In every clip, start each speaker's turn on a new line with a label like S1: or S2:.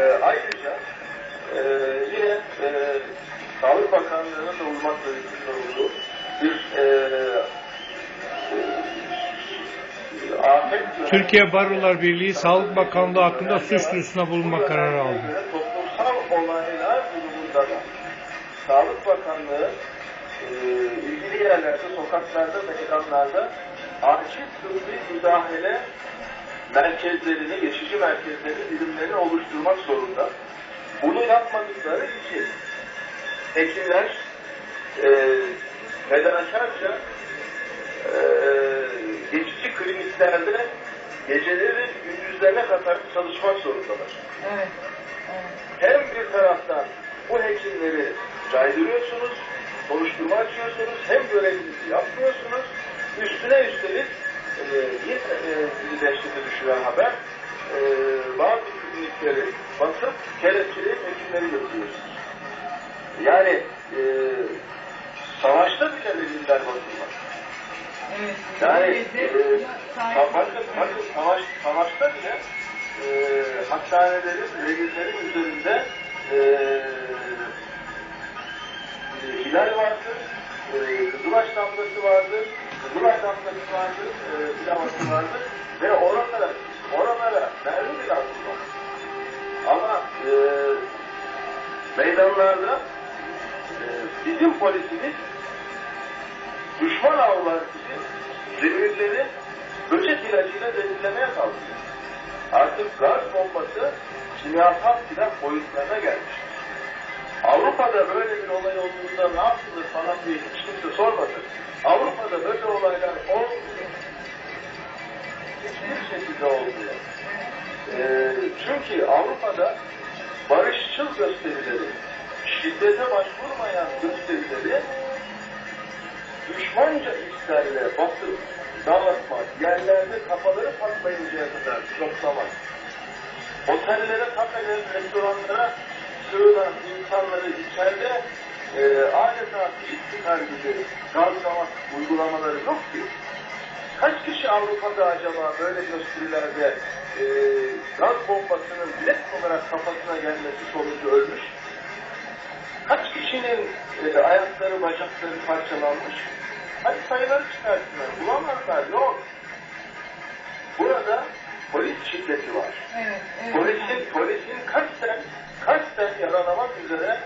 S1: E, ayrıca e, yine e, Sağlık Bakanlığı'nın da olmakla yükümlü olduğu bir e, e, afet
S2: Türkiye Barolar Birliği Sağlık Bakanlığı hakkında suç duyurusunda bulunma kararı aldı.
S1: Toplumsal olaylar durumunda da Sağlık Bakanlığı e, ilgili yerlerde, sokaklarda, meydanlarda acil tıbbi müdahale merkezlerini, geçici merkezlerini, birimlerini oluşturmak zorunda. Bunu yapmadıkları için hekimler e, fedakarca e, geçici kliniklerde geceleri gündüzlerine kadar çalışmak zorundalar.
S3: Evet. evet.
S1: Hem bir taraftan bu hekimleri caydırıyorsunuz, soruşturma açıyorsunuz, hem görevinizi yapmıyorsunuz, üstüne üstelik e, yine e, düşüren haber, e, bazı klinikleri basıp kelepçeleyip hekimleri götürüyorsunuz. Yani e, savaşta bile deliller basılmaz.
S3: Evet.
S1: Yani e, bakın, bakın savaş, savaşta bile e, hastanelerin, revirlerin üzerinde e, hilal vardır, e, kızılaç damlası vardır, kızılaç damlası vardır, e, ilaması vardır ve oralara, oralara mermi bile atılmaz. Ama e, meydanlarda e, bizim polisimiz düşman avlar gibi revirleri böcek ilacıyla zehirlemeye kalkıyor. Artık gaz bombası kimyasal silah boyutlarına gelmiş. Avrupa'da böyle bir olay olduğunda ne yapılır falan diye hiç kimse sormadı. Avrupa'da böyle olaylar olmuyor. Hiçbir şekilde olmuyor. Ee, çünkü Avrupa'da barışçıl gösterileri, şiddete başvurmayan gösterileri düşmanca hislerle basıp dağıtmak, yerlerde kafaları patlayıncaya kadar yoklamak, otellere, kafelere, restoranlara insanları içeride e, adeta istikrar gibi gazlamak uygulamaları yok ki. Kaç kişi Avrupa'da acaba böyle gösterilerde e, gaz bombasının direkt olarak kafasına gelmesi sonucu ölmüş? Kaç kişinin e, ayakları, bacakları parçalanmış? Hadi sayıları çıkarsınlar. Bulamazlar. Yok. Burada polis şiddeti var.
S3: Evet. evet.
S1: Polisin, polisin kasten, kasten yaralamak üzere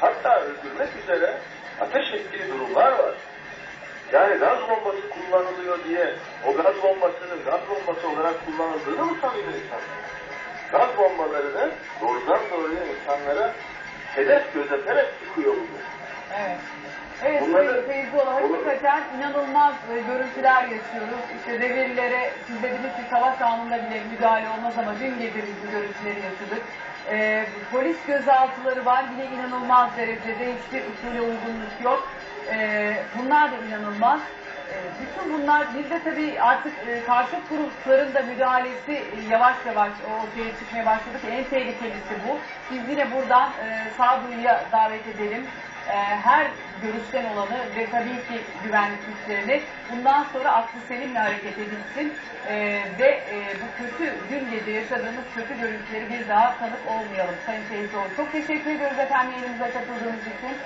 S1: hatta öldürmek üzere ateş ettiği durumlar var. Yani gaz bombası kullanılıyor diye o gaz bombasının gaz bombası olarak kullanıldığını mı sanıyor insanlar? Gaz bombalarını doğrudan doğruya insanlara hedef gözeterek sıkıyor bugün.
S3: Evet. Evet
S1: Bunları-
S3: Feyzoğlu
S1: Bunları-
S3: hakikaten inanılmaz e, görüntüler yaşıyoruz. İşte revirlere siz dediniz ki savaş anında bile müdahale olmaz ama dün gece biz bu görüntüleri yaşadık. E, polis gözaltıları var yine inanılmaz derecede hiçbir usule uygunluk yok. E, bunlar da inanılmaz. E, bütün bunlar bizde tabii artık e, karşı grupların da müdahalesi e, yavaş yavaş ortaya çıkmaya başladı ki en tehlikelisi bu. Biz yine buradan e, sağduyuya davet edelim e, her görüşten olanı ve tabii ki güvenlik güçlerini bundan sonra aklı selimle hareket edilsin e, ve e, bu kötü dün gece yaşadığımız kötü görüntüleri bir daha tanık olmayalım Sayın Feyzoğlu. Çok teşekkür ediyoruz efendim yayınımıza katıldığınız için.